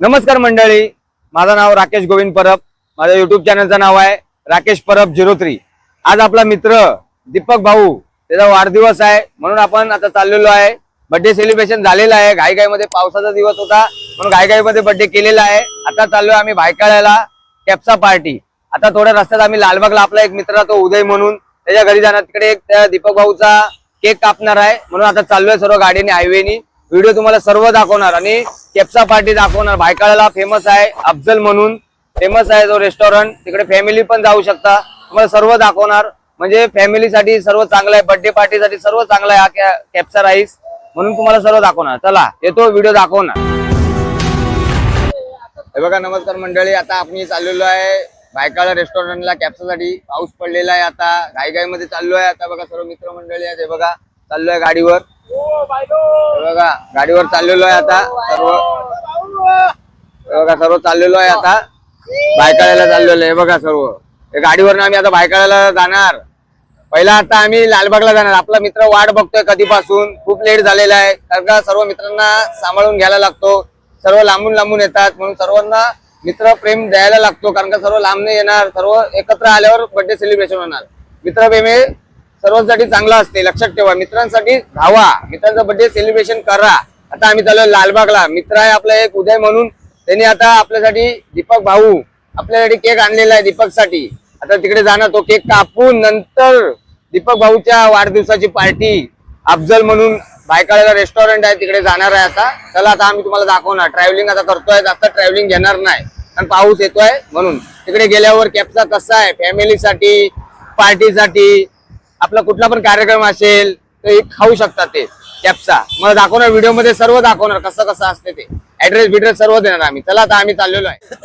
नमस्कार मंडळी. माझं नाव राकेश गोविंद परब. माझ्या युट्यूब चॅनलचं नाव आहे राकेश परब झिरो थ्री. आज आपला मित्र दीपक भाऊ त्याचा वाढदिवस आहे. म्हणून आपण आता चाललेलो आहे. बर्थडे सेलिब्रेशन झालेलं आहे. घाईघाईमध्ये पावसाचा दिवस होता. म्हणून घाईघाईमध्ये बर्थडे केलेला आहे. आता चाललोय आम्ही भायकाळ्याला कॅप्सा पार्टी आता थोड्या रस्त्यात आम्ही लालबागला आपला एक मित्र आहे, तो उदय म्हणून. त्याच्या घरी जाणार. तिकडे एक त्या दीपक भाऊचा केक कापणार आहे. म्हणून आता चाललोय सर्व गाडीने हायवेनी व्हिडिओ तुम्हाला सर्व दाखवणार आणि केप्सा पार्टी दाखवणार. भायकाळाला फेमस आहे अफजल म्हणून. फेमस आहे तो रेस्टॉरंट तिकडे फॅमिली पण जाऊ शकता. तुम्हाला सर्व दाखवणार. म्हणजे फॅमिलीसाठी सर्व चांगलं आहे. बर्थडे पार्टीसाठी सर्व चांगला आहे हा कॅप्सा राईस म्हणून तुम्हाला सर्व दाखवणार. चला येतो व्हिडिओ दाखवणार. हे बघा नमस्कार मंडळी. आता आपण चाललेलो आहे भायकाळा रेस्टॉरंटला कॅप्सासाठी पाऊस पडलेला आहे आता. घाई मध्ये चाललोय आता बघा सर्व मित्र मंडळी आहेत. हे बघा. चाललोय गाडीवर. बघा गाडीवर चाललेलो आहे आता सर्व. बघा सर्व चाललेलो आहे आता. बायकाळ्याला चाललेलो आहे बघा सर्व. गाडीवर गाडीवरनं आम्ही आता बायकाळ्याला जाणार. पहिला आता आम्ही लालबागला जाणार. आपला मित्र वाट बघतोय कधीपासून. खूप लेट झालेला आहे. कारण का सर्व मित्रांना सांभाळून घ्यायला लागतो. सर्व लांबून लांबून येतात. म्हणून सर्वांना मित्र प्रेम द्यायला लागतो. कारण का सर्व लांबने येणार. सर्व एकत्र आल्यावर बर्थडे सेलिब्रेशन होणार. मित्रप्रेम हे सर्वांसाठी चांगलं असते. लक्षात ठेवा मित्रांसाठी धावा. मित्रांचा बर्थडे सेलिब्रेशन करा. आता आम्ही चालू लालबागला. मित्र आहे आपला एक उदय म्हणून. त्यांनी आता आपल्यासाठी दीपक भाऊ आपल्यासाठी केक आणलेला आहे दीपकसाठी. आता तिकडे जाणार तो केक कापून नंतर दीपक भाऊच्या वाढदिवसाची पार्टी अफजल म्हणून बायकाळ्याला रेस्टॉरंट आहे तिकडे जाणार आहे आता. चला आता आम्ही तुम्हाला दाखवणार. ट्रॅव्हलिंग आता करतोय आता ट्रॅव्हलिंग घेणार नाही. कारण पाऊस येतोय म्हणून. तिकडे गेल्यावर कॅबचा कसा आहे? फॅमिलीसाठी पार्टीसाठी आपला कुठला पण कार्यक्रम असेल तर एक खाऊ शकतात ते. कॅपचा मला दाखवणार व्हिडिओमध्ये सर्व दाखवणार कसं कसं असते ते. ऍड्रेस बिड्रेस सर्व देणार आम्ही. चला आता आम्ही चाललेलो आहे.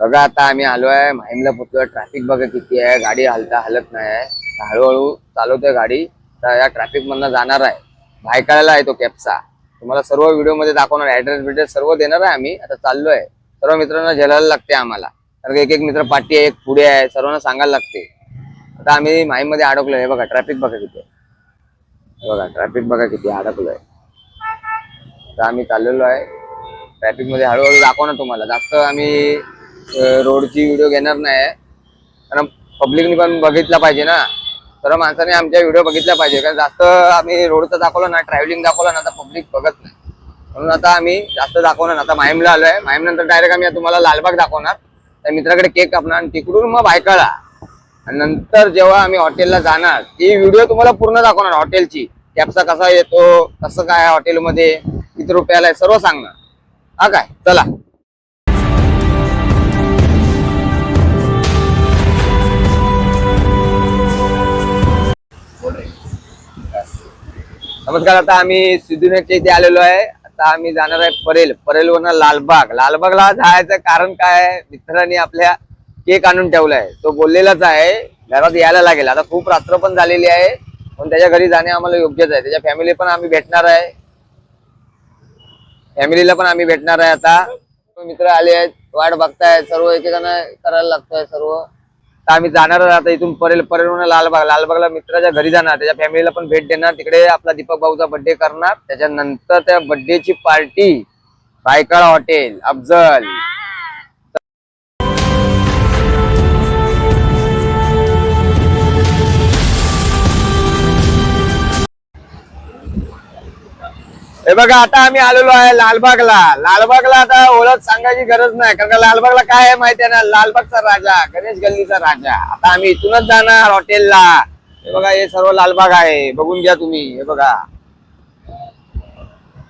बघा आता आम्ही आलो आहे. माहीमला पोहोचलोय ट्रॅफिक बघा किती आहे. गाडी हलता हलत नाही आहे. हळूहळू चालवतोय गाडी. तर या ट्रॅफिक मधनं जाणार आहे. भायकाळ्याला आहे तो कॅपचा तुम्हाला सर्व व्हिडिओमध्ये दाखवणार ऍड्रेस बिड्रेस सर्व देणार आहे आम्ही. आता चाललोय. सर्व मित्रांना झेलायला लागते आम्हाला. कारण एक एक मित्र पाठी आहे एक पुढे आहे. सर्वांना सांगायला लागते. आता आम्ही माहीमध्ये अडकलोय. हे बघा ट्रॅफिक बघा किती आहे. बघा ट्रॅफिक बघा किती अडकलोय. तर आम्ही चाललेलो आहे. ट्रॅफिकमध्ये हळूहळू दाखवणार तुम्हाला. जास्त आम्ही रोडची व्हिडिओ घेणार नाही. कारण पब्लिकनी पण बघितला पाहिजे ना. सर्व माणसाने आमच्या व्हिडिओ बघितला पाहिजे. कारण जास्त आम्ही रोडचं दाखवलं ना ट्रॅव्हलिंग दाखवलं ना आता पब्लिक बघत नाही. म्हणून आता आम्ही जास्त दाखवणार आता माहीमला आलोय. माहीम नंतर डायरेक्ट आम्ही तुम्हाला लालबाग दाखवणार. त्या मित्राकडे केक कापणार आणि तिकडून मग भायकाळा आणि नंतर जेव्हा आम्ही हॉटेलला जाणार ती व्हिडिओ तुम्हाला पूर्ण दाखवणार हॉटेलची. कॅपचा कसा येतो कसं काय हॉटेलमध्ये किती रुपयाला आहे सर्व सांगणार. हा काय? चला. नमस्कार आता आम्ही सिद्धूनगरच्या इथे आलेलो आहे. आता आम्ही जाणार आहे परेल. परेलवरनं लालबाग. लालबागला जायचं कारण काय मित्रांनी आपल्या केक आणून ठेवलाय. तो बोललेलाच आहे. घरात यायला लागेल. आता खूप रात्र पण झालेली आहे. पण त्याच्या घरी जाणे आम्हाला योग्यच आहे. त्याच्या फॅमिली पण आम्ही भेटणार आहे. फॅमिलीला पण आम्ही भेटणार आहे आता. मित्र आले आहेत. वाट बघतायत सर्व एकेकांना करायला लागतंय सर्व. तर आम्ही जाणार आता इथून परेल. परेल लालबाग. लालबागला मित्राच्या घरी जाणार. त्याच्या फॅमिलीला पण भेट देणार. तिकडे आपला दीपक भाऊचा बर्थडे करणार. त्याच्यानंतर त्या बर्थडेची पार्टी भायकाळा हॉटेल अफजल. हे बघा आता आम्ही आलेलो आहे लालबागला. लालबागला आता ओळख सांगायची गरज नाही कारण का लालबागला काय आहे माहिती आहे ना? लालबागचा राजा गणेश गल्लीचा राजा. आता आम्ही इथूनच जाणार हॉटेलला. हे बघा हे सर्व लालबाग आहे. बघून घ्या तुम्ही. हे बघा.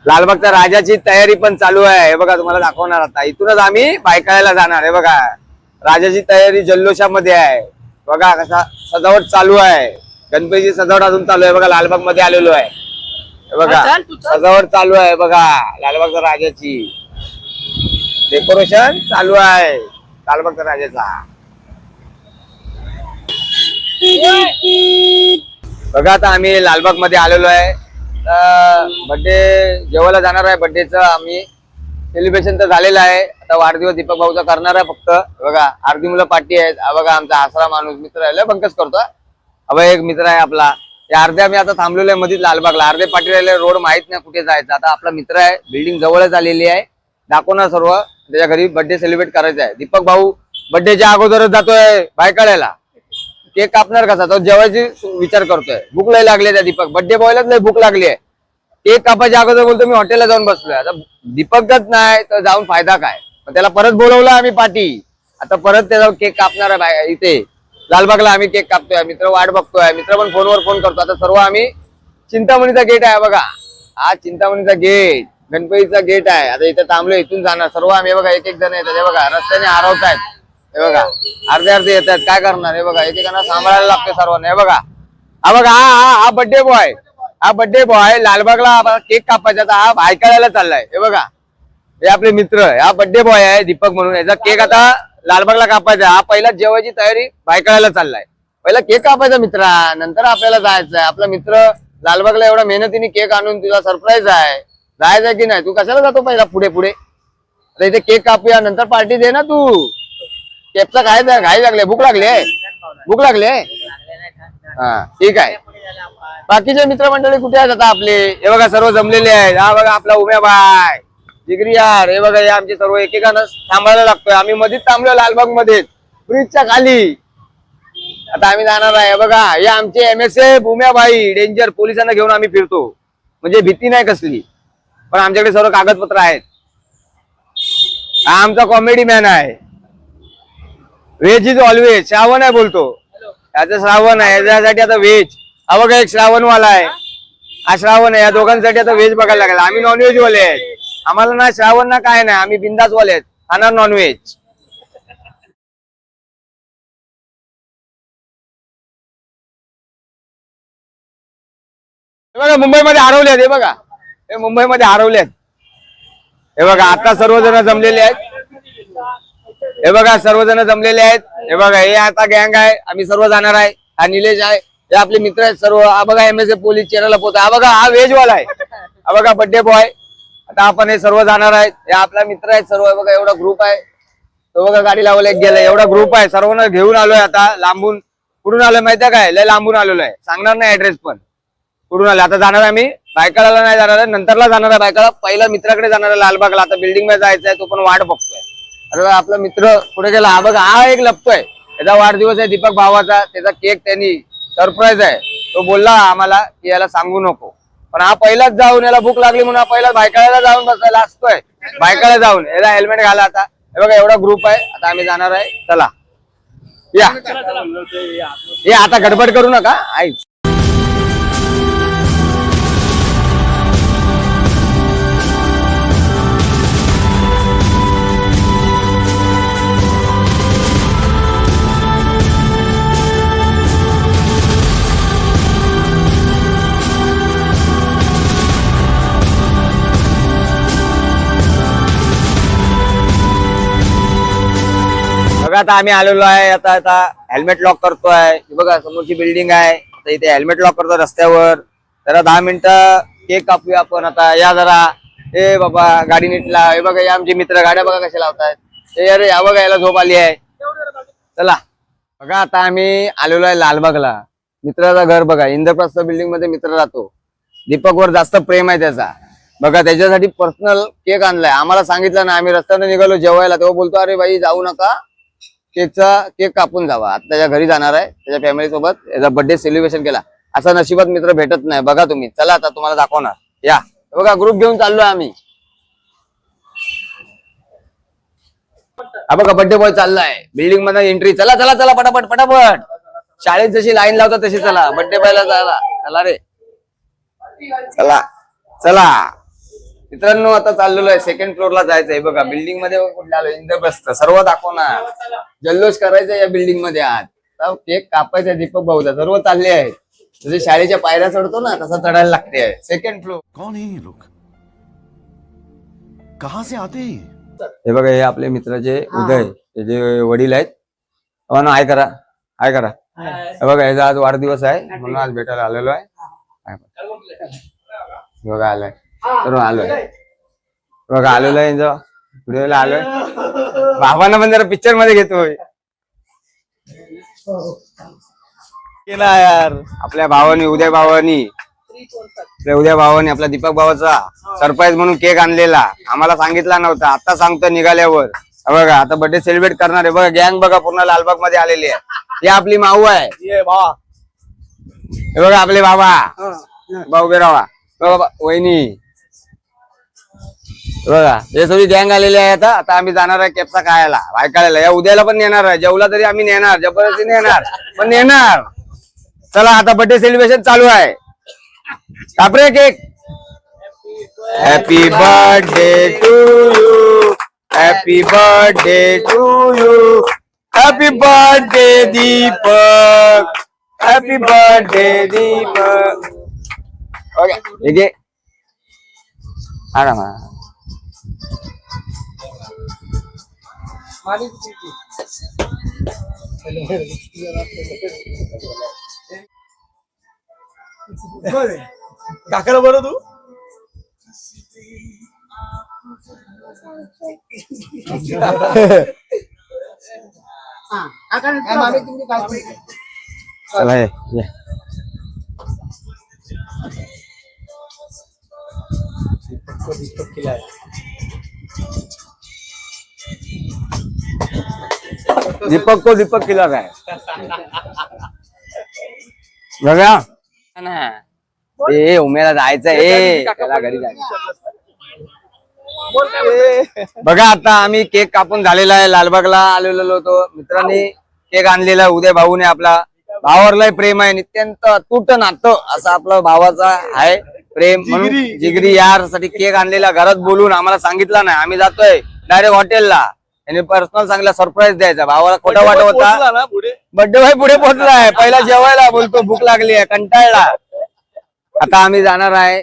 लालबागच्या राजाची तयारी पण चालू आहे. हे बघा तुम्हाला दाखवणार आता. इथूनच आम्ही बायकाळ्याला जाणार. हे बघा. राजाची तयारी जल्लोषामध्ये आहे. बघा कसा सजावट चालू आहे. गणपतीची सजावट अजून चालू आहे. बघा लालबागमध्ये आलेलो आहे. हे बघा चल, तू चल. सजावट चालू आहे बघा लालबागच्या राजाची. डेकोरेशन चालू आहे लालबागच्या राजाचा. बघा आता आम्ही लालबागमध्ये आलेलो आहे. बर्थडे जेवायला जाणार आहे बर्थडेचं आम्ही. सेलिब्रेशन तर झालेलं आहे. आता वाढदिवस दीपक भाऊचा करणार आहे फक्त. बघा अर्धी मुलं पार्टी आहेत. हा बघा आमचा आसरा माणूस मित्र आहे. लय बंकच करतो हा. हा बघा एक मित्र आहे आपला. या अर्ध्या मी आता थांबलेलो आहे मध्ये लालबागला. अर्धे पाटील रोड माहीत नाही कुठे जायचं. आता आपला मित्र आहे बिल्डिंग जवळच आलेली आहे. दाखवणार सर्व. त्याच्या घरी बर्थडे सेलिब्रेट करायचा आहे. दीपक भाऊ बर्थडेच्या अगोदरच जातोय बायकाड्याला केक कापणार कसा? तो जेवायची विचार करतोय. भूक लय लागली त्या दीपक. बर्थडे बॉयलाच लय भूक लागली आहे. केक कापायच्या अगोदर बोलतो मी हॉटेलला जाऊन बसलोय. आता दीपकच नाही तर जाऊन फायदा काय? त्याला परत बोलवलं आम्ही पाठी आता परत त्याचा केक कापणार आहे इथे. लालबागला आम्ही केक कापतोय मित्र वाट बघतोय. मित्र पण फोनवर फोन करतो. आता सर्व आम्ही चिंतामणीचा गेट आहे बघा. हा चिंतामणीचा गेट गणपतीचा गेट आहे. आता इथे थांबलो इथून जाणार. सर्व आम्ही बघा एक एक जण येतात. हे बघा रस्त्याने हरवत आहेत हे बघा अर्धे अर्धे येतात. काय करणार? हे बघा एकेकांना सांभाळायला लागते सर्वांना. हे बघा. हा बघा हा हा हा बर्थडे बॉय हा बर्थडे बॉय लालबागला केक कापायचा आता हा ऐकायला चाललाय. हे बघा. हे आपले मित्र. हा बर्थडे बॉय आहे दीपक म्हणून. याचा केक आता लालबागला कापायचा हा पहिला जेवायची तयारी बायकाळायला चाललाय. पहिला केक कापायचा मित्रा नंतर आपल्याला जायचं आहे आपला मित्र लालबागला एवढा मेहनतीने केक आणून तुझा सरप्राईज आहे. जायचं आहे की नाही? तू कशाला जातो पहिला पुढे पुढे? आता इथे केक कापूया नंतर पार्टी दे ना तू. केपचा काय घाई लागले भूक लागली भूक लागले हा ठीक आहे. बाकीचे मित्रमंडळी कुठे आहेत आता आपले? हे बघा सर्व जमलेले आहेत. हा बघा आपला उम्या बाय. जिगरी यार हे बघा हे आमचे सर्व एकेकानं थांबायला लागतोय. आम्ही मध्येच थांबलो लालबागमध्ये ब्रिजच्या खाली. आता आम्ही जाणार आहे. बघा हे आमचे M S F Umyabai danger पोलिसांना घेऊन आम्ही फिरतो. म्हणजे भीती नाही कसली. पण आमच्याकडे सर्व कागदपत्र आहेत. हा आमचा कॉमेडी मॅन आहे. व्हेज इज ऑलवेज श्रावण आहे बोलतो. याचं श्रावण आहे. याच्यासाठी आता व्हेज हा बघा एक श्रावणवाला आहे. हा श्रावण आहे. या दोघांसाठी आता व्हेज बघायला लागला. आम्ही नॉनव्हेज वाले आहेत. आम्हाला ना श्रावण ना काय नाही आम्ही बिंदास वाले आहेत. खाणार नॉनव्हेज हे बघा मुंबईमध्ये हरवले आहेत हे बघा. हे मुंबईमध्ये हरवले आहेत. हे बघा आता सर्वजण जमलेले आहेत. हे बघा सर्वजण जमलेले आहेत. हे बघा हे आता गँग आहे आम्ही सर्व जाणार आहे. हा निलेश आहे हे आपले मित्र आहेत सर्व. हा बघा एम एस पोलीस चेहऱ्याला पोहोच हा बघा हा व्हेजवाला आहे. हा बघा बड्डे बॉय आता आपण हे सर्व जाणार आहेत. हे आपला मित्र आहेत सर्व. बघा एवढा ग्रुप आहे. तो बघा गाडी लावलं एक गेला एवढा ग्रुप आहे. सर्वांना घेऊन आलोय आता. लांबून. कुठून आलोय माहितीये काय? लय लांबून आलेलो आहे सांगणार नाही ऍड्रेस पण. कुठून आले आता जाणार आहे आम्ही बायकाळाला नाही जाणार आहे. नंतरला जाणार आहे बायकाळा. पहिला मित्राकडे जाणार आहे लालबागला. आता बिल्डिंगमध्ये जायचं आहे तो पण वाट बघतोय. अरे आपला मित्र पुढे गेला. हा बघा हा एक लपतोय. त्याचा वाढदिवस आहे दीपक भावाचा. त्याचा केक त्यांनी सरप्राईज आहे. तो बोलला आम्हाला की याला सांगू नको. पण हा पहिलाच जाऊन याला भूक लागली म्हणून हा पहिला बायकाळ्याला जाऊन बसायला असतोय. बायकाळ्या जाऊन. याला हेल्मेट घाला आता. हे बघा एवढा ग्रुप आहे. आता आम्ही जाणार आहे. चला. या. हे आता गडबड करू नका. ऐक आता आम्ही आलेलो आहे आता आता हेल्मेट लॉक करतोय. बघा समोरची बिल्डिंग आहे. आता इथे हेल्मेट लॉक करतो रस्त्यावर. जरा दहा मिनिटं केक कापूया आपण आता. या जरा. ए बाबा गाडी नीटला. हे बघा या आमचे मित्र गाड्या बघा कशा लावतायत. ए अरे या बघा याला झोप आली आहे. चला. बघा आता आम्ही आलेलो आहे लालबागला. मित्राचं घर बघा. इंद्रप्रस्थ बिल्डिंगमध्ये मित्र राहतो. दीपकवर जास्त प्रेम आहे त्याचा. बघा त्याच्यासाठी पर्सनल केक आणलाय. आम्हाला सांगितलं ना आम्ही रस्त्याने निघालो जेवायला. तेव्हा बोलतो अरे बाई जाऊ नका. केकचा केक कापून जावा. आता त्याच्या घरी जाणार आहे त्याच्या फॅमिली सोबत याचा बर्थडे सेलिब्रेशन केला. असा नशिबात मित्र भेटत नाही. बघा तुम्ही. चला आता तुम्हाला दाखवणार. या. बघा ग्रुप घेऊन चाललोय आम्ही. हा बघा बर्थडे बॉय चाललाय. बिल्डिंगमध्ये एंट्री चला चला चला पटापट पटापट. शाळेत जशी लाईन लावतात तशी चला. बर्थडे बॉयला चला. चला रे. चला. चला. मित्रांनो आता चाललेलो आहे. सेकंड फ्लोअरला जायचंय. बघा बिल्डिंगमध्ये कुठलं आलो. इंद्रप्रस्थ सर्व दाखवणार जल्लोष करायचा या बिल्डिंगमध्ये आज आता केक कापायचा दीपक भाऊचा. सर्व चालले आहेत. जसे शाळेच्या पायऱ्या चढतो ना तसा चढायला लागते. सेकंड फ्लोअर है ये लोग? कहां से आते हैं? हे बघा हे आपले मित्राचे उदय त्याचे वडील आहेत. आम्हाला हाय करा. हाय करा. हे बघा याचा आज वाढदिवस आहे. म्हणून आज भेटायला आलेलो आहे. हे बघा आलोय. सर्व आलोय. हे बघा आलेलो आहे व्हिडिओला आलोय. भावांना पण जरा पिक्चरमध्ये घेतोय केला यार. आपल्या भावानी उदय भावानी. आपल्या उद्या भावाने आपला दीपक भावाचा सरप्राईज म्हणून केक आणलेला. आम्हाला सांगितला नव्हता. आता सांगतो निघाल्यावर. बघा आता बर्थडे सेलिब्रेट करणार आहे. बघा गँग बघा पूर्ण लालबागमध्ये आलेली आहे. ही आपली माऊ आहे. हे बघा आपले बाबा भाऊ बेरावा बघा वहिनी. बघा हे सगळी गँग आलेली आहे आता आता आम्ही जाणार आहे केपचा खायला. ऐकायला या उद्याला पण नेणार आहे. जेवला तरी आम्ही नेणार जबरदस्ती नेणार पण नेणार. चला आता बर्थडे सेलिब्रेशन चालू आहे. कापरे cake happy birthday to you happy birthday to you happy birthday Deepak happy birthday Deepak okay ठीक आहे आराम काकाला बरं तू चला ये ये. दीपक को दीपक खिला रहा है। बघा ना। ए उमेला जायचं ए त्याला घरी जायचं बघा आता आम्ही केक कापून झालेला आहे लालबागला आलेलो होतो. मित्रांनी केक आणलेला आहे. उद्या भाऊने आपला. भावावरलाही प्रेम आहे नित्यंत अतूट नातं असं आपलं भावाचा आहे प्रेम. म्हणून जिगरी यारसाठी केक आणलेला घरात बोलून आम्हाला सांगितला नाही. आम्ही जातोय डायरेक्ट हॉटेलला. यांनी पर्सनल सांगितलं सरप्राईज द्यायचा. भावाला खोटा वाटत होता. पोहोचला ना पुढे? बड्डे भाई पुढे पोहोचलाय पहिला जेवायला बोलतो भूक लागली आहे कंटाळला. आता आम्ही जाणार आहे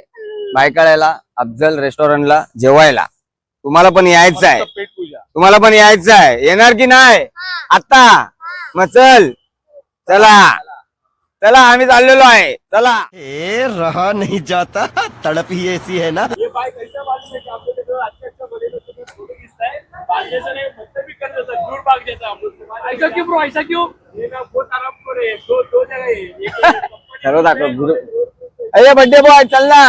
बायकाळ्याला अफजल रेस्टॉरंटला जेवायला. तुम्हाला पण यायचं आहे. पेट पूजा. तुम्हाला पण यायचं आहे. येणार की नाही? आता. मग चल. चला. चला आम्ही चाललेलो आहे. चला. ए रहा नहीं जाता. तड़प ही ऐसी है ना? ये बाय कैसा मालूम है कि आप लोग जो अच्छा अच्छा बने लोग तो फोटो खींचता है बाग जैसा नहीं मतलब भी कर देता दूर बाग जैसा हम लोग ऐसा क्यों ब्रो ऐसा क्यों ये ना बहुत आराम करे? दो दो जगह है एक company सर्व दाखव अरे बड्डे बॉय चल ना.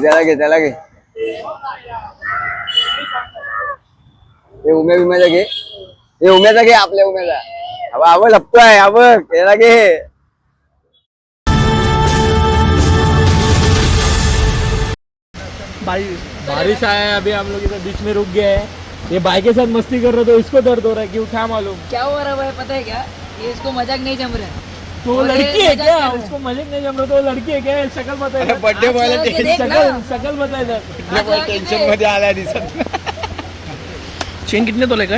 त्याला घे त्याला घे. हे उम्या बिम्याचा घे. हे उम्याचा घे आपल्या उम्याचा. अबा आवड लपतोय आवड. त्याला घे. बारिश आया है अभी हम लोग इधर बीच में रुक गए हैं। ये बाइक के साथ मस्ती कर रहे तो इसको दर्द हो रहा है क्यों क्या मालूम? क्या हो रहा है भाई पता है क्या? ये इसको मजाक नहीं जम रहा है। तो लड़की है क्या। उसको मजाक नहीं जम रहा तो लड़की है क्या? शक्ल बता इधर। बड्डे आग लगा के देख ना। शक्ल शक्ल बता इधर। आग लगा के देख। मध्ये आलाय दिसत चेन कितने तोले का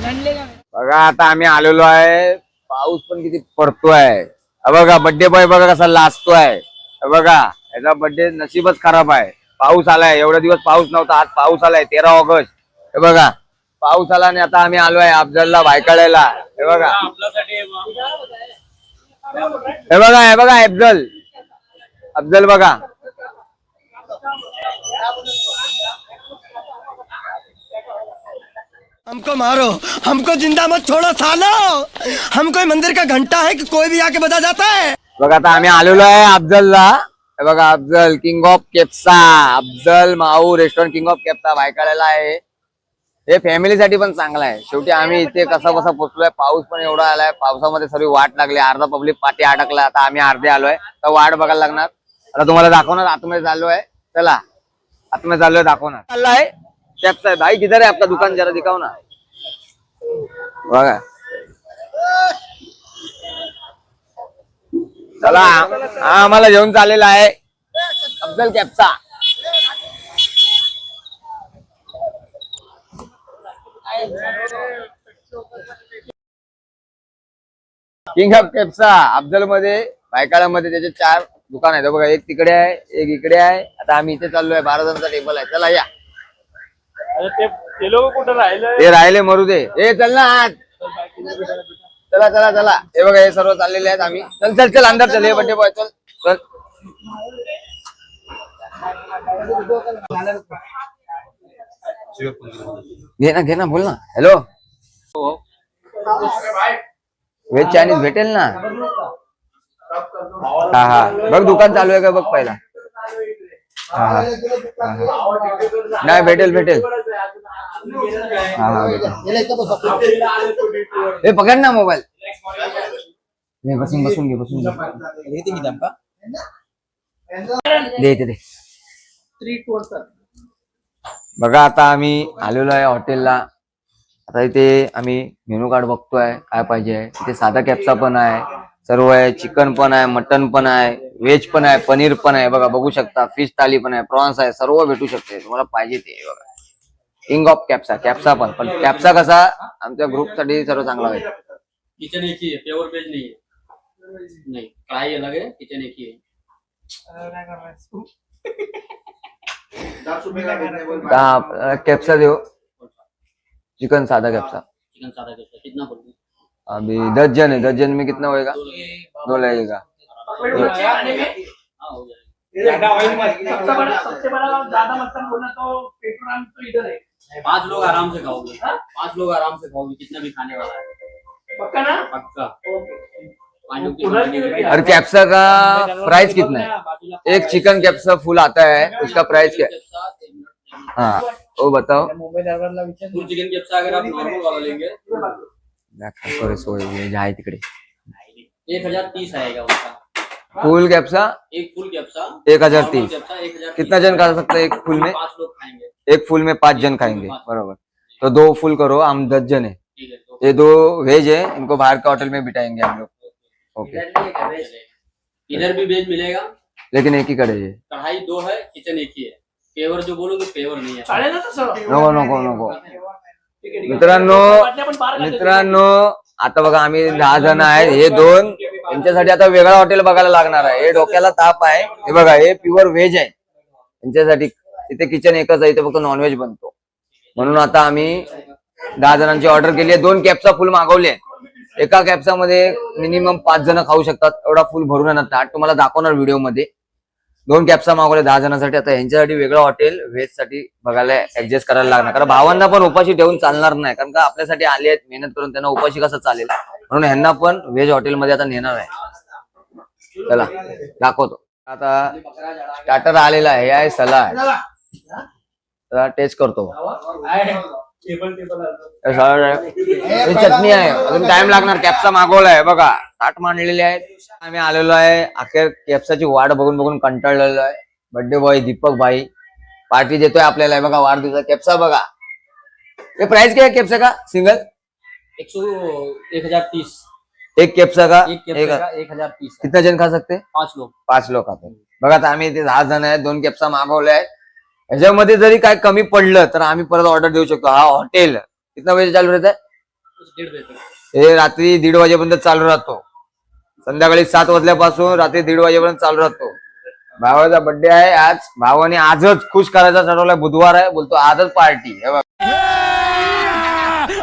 नंडले का। बघा आता आम्ही आलेलो आहे. पाऊस पण किती पडतोय. बघा बड्डे बॉय बघा कसा लाजतोय. बघा. याचा बड्डे नशीबच खराब आहे. पाऊस आलाय एवढा दिवस पाऊस नव्हता आज पाऊस आलाय तेरा ऑगस्ट. हे बघा पाऊस आला आणि आता आम्ही आलोय अफजलला बायकाळ्याला हे बघा. हे बघा हे बघा अफजल. अफजल बघा. हमको मारो हमको जिंदा मत छोड़ो सालो। हम कोई मंदिर का घंटा है कि कोई भी आके बजा जाता है? बघा आता आम्ही आलेलो आहे अफजलला. हे बघा Afzal king of kabsa Afzal Mau restaurant king of केप्सा बायकाळ्याला आहे. हे फॅमिलीसाठी पण चांगलं आहे. शेवटी आम्ही इथे कसा बसा पोचलोय पाऊस पण एवढा आलाय पावसामध्ये सर्व वाट लागली अर्धा पब्लिक पाठी अडकला आता आम्ही अर्धे आलोय. तर वाट बघायला लागणार. आता तुम्हाला दाखवणार आतमध्ये आहे चला आतमध्ये चाललोय दाखवणार. चाललाय. केप्सा भाई किधर आहे आपलं दुकान? जरा दिखाव ना. बघा. चला हा आम्हाला घेऊन चाललेला आहे. Afzal kabsa king of kabsa अफजलमध्ये बायकाळामध्ये त्याचे चार दुकान आहेत. बघा एक तिकडे आहे एक इकडे आहे. आता आम्ही इथे चाललोय बारा जणांचा टेबल आहे. चला या. ते ते लोक कुठं राहिलं हे राहिले मरू दे हे चल ना आत. चला चला चला. हे बघा हे सर्व चाललेले आहेत आम्ही. चल चल चल अंदर चल हे बड्डे बॉय चल चल. घे ना घे ना बोल ना. हॅलो व्हेज चायनीज भेटेल ना? हा हा. बघ दुकान चालू आहे का बघ पहिला. हा हा. नाही भेटेल भेटेल. हा पकड ना मोबाईल. बसून बसून घे बसून घे. इथे दे बघा आता आम्ही आलेलो आहे हॉटेलला. आता इथे आम्ही मेनू कार्ड बघतोय काय पाहिजे इथे साधा कॅप्सा पण आहे सर्व आहे चिकन पण आहे मटन पण आहे व्हेज पण आहे पनीर पण आहे. बघा बघू शकता फिश थाली पण आहे प्रॉन्स आहे सर्व भेटू शकते. तुम्हाला पाहिजे ते बघा. किंग ऑफ कॅप्सा कॅप्सा पण. पण कॅप्सा कसा आमच्या ग्रुपसाठी सर्व चांगला आहे. किचन एक ही है प्योर वेज नहीं है नहीं कढ़ाई अलग है किचन एक ही है हा, कॅप्सा देऊ. चिकन साधा कॅप्सा चिकन सादा करता कितना बोल रहे अभी दस जन है दस जन में कितना होएगा? दो लगेगा. हाँ हो सबसे बड़ा सबसे बड़ा ज़्यादा मतलब बोलना तो पेट्रोल तो इधर है पाँच लोग आराम से खाओगे पाँच लोग आराम से खाओगे कितना भी खाने वाला है पक्का ना पक्का और कैप्सा का प्राइस कितना है एक चिकन कैप्सा फुल आता है उसका प्राइस क्या हाँ वो बताओ फुल चिकन केप्सा अगर आप नॉर्मल वाला लेंगे सोय व्हेज तिकडे एक हज़ार तीस आएगा उसका फुल कैप्सा? एक फुल केप्सा। एक हज़ार तीस। केप्सा एक हज़ार कितना जन खा सकते हैं एक फुल में? पाँच लोग खाएँगे। एक फुल में पाँच जन खाएँगे बराबर। तो दो फुल करो हम दस जन है। ठीक है तो ये दो वेज है इनको बाहर के होटल में बिठाएँगे हम लोग। ओके। इधर भी वेज। मिलेगा। लेकिन एक ही है। कढ़ाई दो है किचन एक ही है। पेवर जो बोलोगे पेवर नहीं है। तसं नको नको. मित्रांनो खाते. मित्रांनो आता बघा आम्ही दहा जण आहेत. हे दोन यांच्यासाठी आता वेगळा हॉटेल बघायला लागणार आहे. हे डोक्याला ताप आहे. हे बघा हे प्युअर व्हेज आहे. यांच्यासाठी इथे किचन एकच आहे. इथे फक्त नॉनव्हेज बनतो. म्हणून आता आम्ही दहा जणांची ऑर्डर केली आहे. दोन कॅप्सा फुल मागवले एका कॅप्सामध्ये मिनिमम पाच जण खाऊ शकतात. एवढा फुल भरून येणार तुम्हाला दाखवणार व्हिडिओमध्ये. दोन कॅप्सा मागवले दहा जणांसाठी. आता यांच्यासाठी वेगळं हॉटेल व्हेजसाठी बघायला ऍडजस्ट करायला लागणार. कारण भावांना पण उपाशी ठेवून चालणार नाही. कारण का आपल्यासाठी आले आहेत मेहनत करून त्यांना उपाशी कसं चालेल? म्हणून ह्यांना पण व्हेज हॉटेलमध्ये आता नेणार आहे. चला दाखवतो. आता स्टार्टर आलेला आहे. हे सलाड. टेस्ट करतो. हे आहे. हे चटणी आहे. अजून टाइम लागणार. कॅप्सा मागवलाय बघा ताट मांडलेले आहेत आम्ही आलेलो आहे. अखेर कॅप्साची वाट बघून बघून कंटाळलेलो आहे. बर्थडे बॉय दीपक भाई. पार्टी देतोय आपल्याला. बघा वाढदिवसा कॅप्सा बघा. हे प्राइस क्या कॅप्सा का? सिंगल एक सौ एक हजार तीस. एक कॅप्सा का? एक एक केप्सा का? एक हजार तीस. कितना जण खा सकते? पांच लोग पाच लोक खातो. बघा आता आम्ही इथे दहा जण आहेत दोन कॅप्सा मागवल्या आहेत. ह्याच्यामध्ये जरी काय कमी पडलं तर आम्ही परत ऑर्डर देऊ शकतो. हा हॉटेल कितना वेळ चालू राहत हे रात्री दीड वाजेपर्यंत चालू राहतो. संध्याकाळी सात वाजल्यापासून रात्री दीड वाजेपर्यंत चालू राहतो. भावाचा बर्थडे आहे आज. भावाने आजच खुश करायचा ठरवलाय. बुधवार आहे. बोलतो आजच पार्टी हे बघा.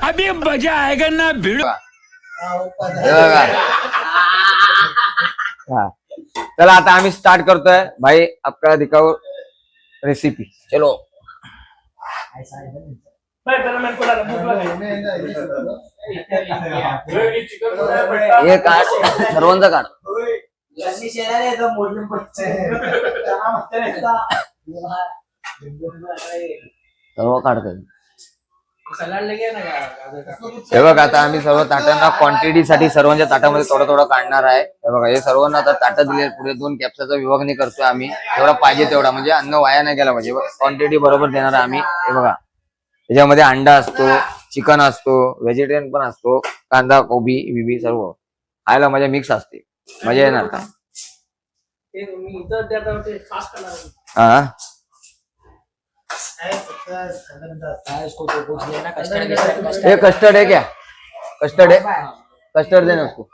अभी मजा आएगा ना भिड़ो. हे बघा. हा. चला आता आम्ही स्टार्ट करतोय. भाई आपका दिखाओ रेसिपी चलो. हे काढ सर्वांचा काढ. सर्व ना हे बघा आता आम्ही सर्व ताटांना क्वांटिटी साठी सर्वांच्या ताटामध्ये थोडं थोडं काढणार आहे. हे बघा हे सर्वांना आता ताटं दिले पुढे दोन कॅप्साचा विभागणी करतोय आम्ही. जेवढा पाहिजे तेवढा. म्हणजे अन्न वाया नाही गेला पाहिजे. क्वांटिटी बरोबर देणार आहे आम्ही. हे बघा. त्याच्यामध्ये अंडा असतो चिकन असतो व्हेजिटेरियन पण असतो कांदा कोबी बिबी सर्व. खायला मजा मिक्स असते. मजा येणार का. हा? ये कस्टर्ड है क्या? कस्टर्ड है? कस्टर्ड देना उसको।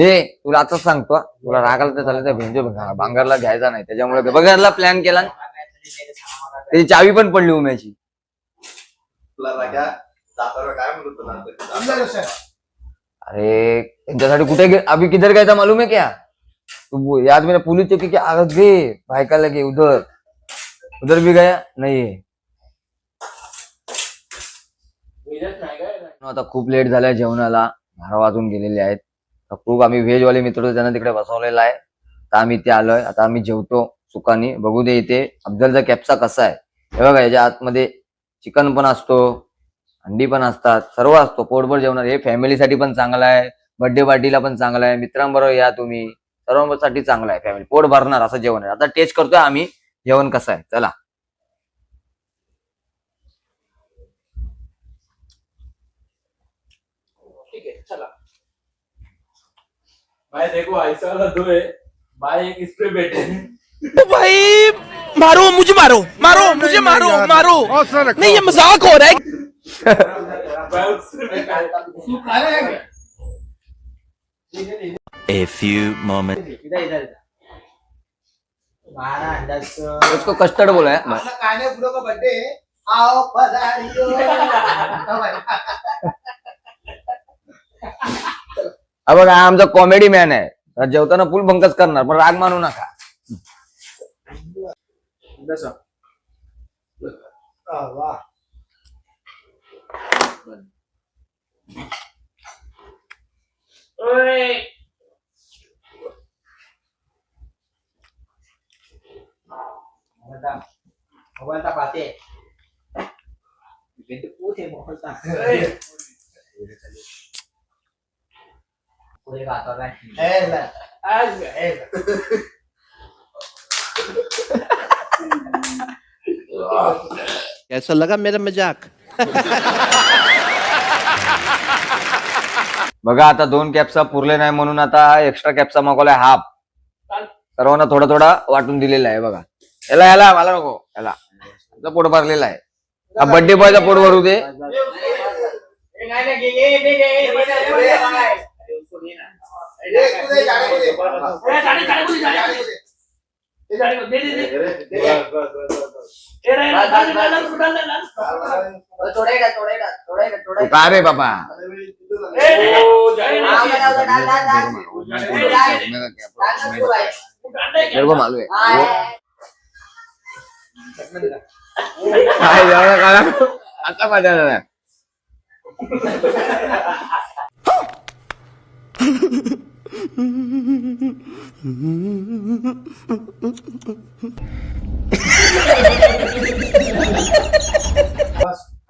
है तुला आताच सांगतो हा. तुला रागाला तर चालेल भेंजो भांगरला घ्यायचा नाही त्याच्यामुळे बघायला प्लॅन केला ना. त्याची चावी पण पडली उम्याची. अरे त्यांच्यासाठी कुठे अभी किधर था मालूम है क्या? तो याद में पुलिस चौकी के आगे भाई का लगे उधर। उधर भी गया? नहीं है। नाही आता खूप लेट झालाय जेवणाला बारा वाजून गेलेले आहेत. तर खूप आम्ही व्हेज वाले मित्र त्यांना तिकडे बसवलेला आहे. तर आम्ही इथे आलोय. आता आम्ही जेवतो सुखानी बघू दे इथे अफजलचा कॅप्सा कसा आहे. हे बघा याच्या आतमध्ये चिकन पण असतो अंडी पण असतात सर्व असतो. पोटभर जेवणार हे फॅमिलीसाठी पण चांगला आहे. बर्थडे पार्टीला पण चांगला आहे. मित्रांबरोबर या तुम्ही. सर्वांसाठी चांगला आहे फॅमिली पोट भरणार असं जेवण आहे. आता टेस्ट करतोय आम्ही. जेवण कसं आहे? चला. ठीक है चला. भाई देखो ऐसा वाला दो है भाई एक इस पे बैठे भाई मारो मुझे मारो मारो मुझे मारो मारो। नहीं ये मजाक हो रहा है। भाई उससे बैठा है। A few moments. इधर इधर इधर। अंदाज उसको कस्टर्ड बोला है। काने फुलो का बर्थडे आओ पधारियो। हा बघा हा आमचा कॉमेडी मॅन आहे. जेवताना फुल बंकच करणार पण राग मानू नका. वाह ओए ए ले आज ए कैसा लगा मेरा मजाक बघा आता दोन कॅप्सा पुरले नाही म्हणून आता एक्स्ट्रा कॅप्सा मागवलाय हाफ. सर्वांना थोडा थोडा वाटून दिलेला आहे बघा. याला याला मला नको याला याचं पोट भरलेला आहे हा बर्थडे बॉयचा पोट भरू दे तू काय रे बाबा मेरे को मालूम है। काय जेवढं करा आता माझ्या नाही.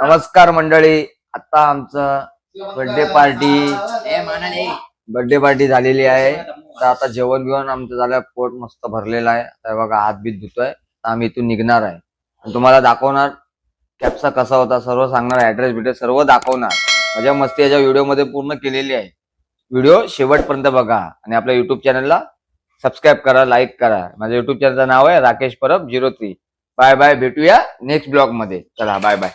नमस्कार मंडळी आता आमचं बर्थडे पार्टी बर्थडे पार्टी झालेली आहे. तर आता जेवण बिवण आमचं झालं पोट मस्त भरलेलं आहे. तर बघा हात बीत धुतोय. आम्ही इथून निघणार आहे. आणि तुम्हाला दाखवणार कॅबचा कसा होता सर्व सांगणार ऍड्रेस बिड्रेस सर्व दाखवणार. माझ्या मस्ती याच्या व्हिडिओमध्ये पूर्ण केलेली आहे. व्हिडिओ शेवटपर्यंत बघा आणि आपल्या युट्यूब चॅनलला सबस्क्राईब करा लाईक करा. माझ्या युट्यूब चॅनलचं नाव आहे Rakesh Parab zero three bye bye भेटूया नेक्स्ट ब्लॉगमध्ये चला बाय बाय